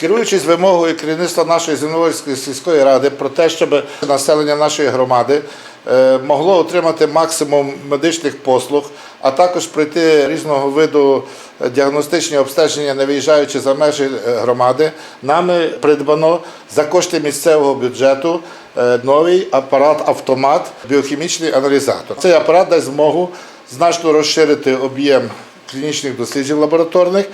Керуючись вимогою керівництва нашої Зимновольської сільської ради про те, щоб населення нашої громади е, могло отримати максимум медичних послуг, а також пройти різного виду діагностичні обстеження, не виїжджаючи за межі е, громади, нами придбано за кошти місцевого бюджету е, новий апарат-автомат, біохімічний аналізатор. Цей апарат дасть змогу значно розширити об'єм клінічних досліджень лабораторних.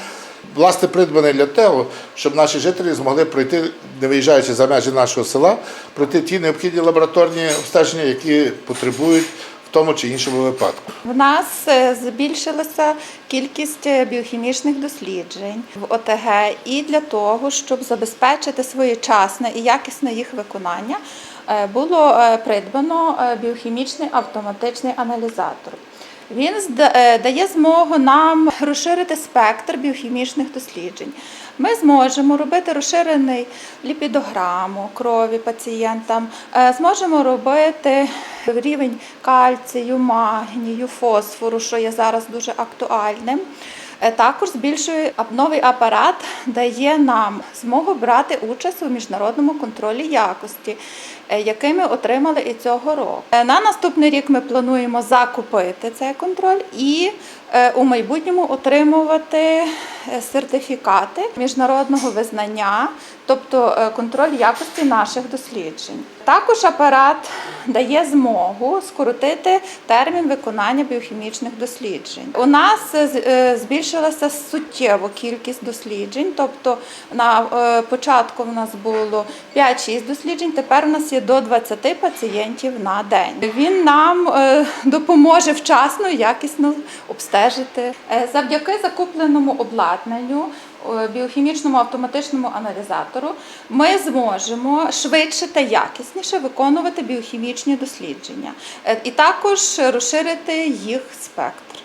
Власне, придбаний для того, щоб наші жителі змогли пройти, не виїжджаючи за межі нашого села, пройти ті необхідні лабораторні обстеження, які потребують в тому чи іншому випадку. В нас е, збільшилася кількість е, біохімічних досліджень в ОТГ, і для того, щоб забезпечити своєчасне і якісне їх виконання, е, було придбано біохімічний автоматичний аналізатор. Він е, дає змогу нам розширити спектр біохімічних досліджень. Ми зможемо робити розширений ліпідограму крові пацієнтам, е, зможемо робити рівень кальцію, магнію, фосфору, що є зараз дуже актуальним. Е, Також збільшує новий апарат, дає нам змогу брати участь у міжнародному контролі якості, е, який ми отримали і цього року. Е, На наступний рік ми плануємо закупити цей контроль і у майбутньому отримувати е, сертифікати міжнародного визнання, тобто е, контроль якості наших досліджень. Також апарат дає змогу скоротити термін виконання біохімічних досліджень. У нас е, е, збільшилася суттєво кількість досліджень, тобто на е, початку в нас було 5-6 досліджень, тепер у нас є до 20 пацієнтів на день. Він нам е, допоможе вчасно і якісно обстежити. Е, Завдяки закупленому обладнанню е, біохімічному автоматичному аналізатору ми зможемо швидше та якісніше виконувати біохімічні дослідження Е, і також розширити їх спектр.